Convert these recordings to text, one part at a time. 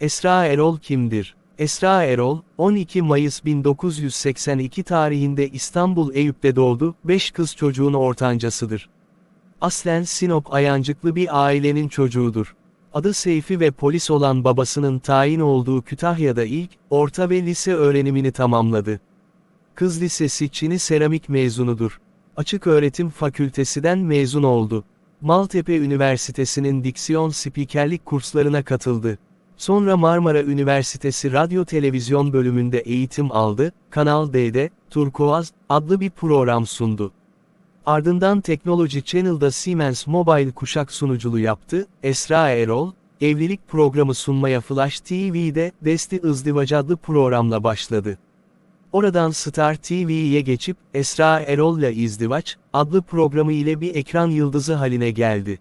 Esra Erol kimdir? Esra Erol, 12 Mayıs 1982 tarihinde İstanbul Eyüp'te doğdu, 5 kız çocuğun ortancasıdır. Aslen Sinop Ayancıklı bir ailenin çocuğudur. Adı Seyfi ve polis olan babasının tayin olduğu Kütahya'da ilk, orta ve lise öğrenimini tamamladı. Kız Lisesi Çini Seramik mezunudur. Açık Öğretim Fakültesinden mezun oldu. Maltepe Üniversitesi'nin diksiyon spikerlik kurslarına katıldı. Sonra Marmara Üniversitesi Radyo Televizyon bölümünde eğitim aldı, Kanal D'de, Turkuaz, adlı bir program sundu. Ardından Technology Channel'da Siemens Mobile kuşak sunuculuğu yaptı, Esra Erol, evlilik programı sunmaya Flash TV'de Desti Izdivac adlı programla başladı. Oradan Star TV'ye geçip, Esra Erol'la İzdivaç, adlı programı ile bir ekran yıldızı haline geldi.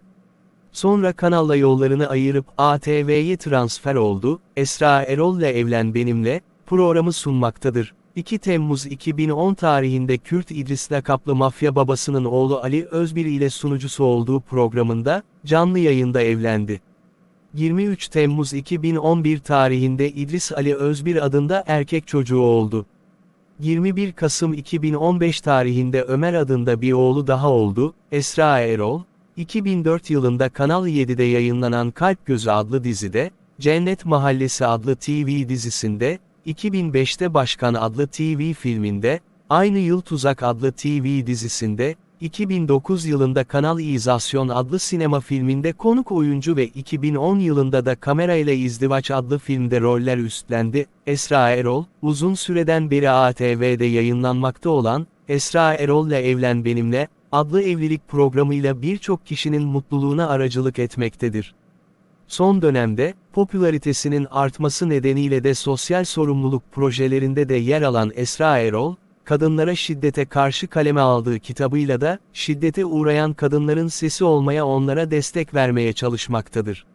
Sonra kanalla yollarını ayırıp ATV'ye transfer oldu, Esra Erol'la Evlen Benimle, programı sunmaktadır. 2 Temmuz 2010 tarihinde Kürt İdris lakaplı mafya babasının oğlu Ali Özbir ile sunucusu olduğu programında, canlı yayında evlendi. 23 Temmuz 2011 tarihinde İdris Ali Özbir adında erkek çocuğu oldu. 21 Kasım 2015 tarihinde Ömer adında bir oğlu daha oldu, Esra Erol, 2004 yılında Kanal 7'de yayınlanan Kalp Gözü adlı dizide, Cennet Mahallesi adlı TV dizisinde, 2005'te Başkan adlı TV filminde, aynı yıl Tuzak adlı TV dizisinde, 2009 yılında Kanal İzasyon adlı sinema filminde konuk oyuncu ve 2010 yılında da Kamera ile İzdivaç adlı filmde roller üstlendi. Esra Erol, uzun süreden beri ATV'de yayınlanmakta olan, Esra Erol'la Evlen Benimle, adlı evlilik programıyla birçok kişinin mutluluğuna aracılık etmektedir. Son dönemde, popülaritesinin artması nedeniyle de sosyal sorumluluk projelerinde de yer alan Esra Erol, kadınlara şiddete karşı kaleme aldığı kitabıyla da, şiddete uğrayan kadınların sesi olmaya onlara destek vermeye çalışmaktadır.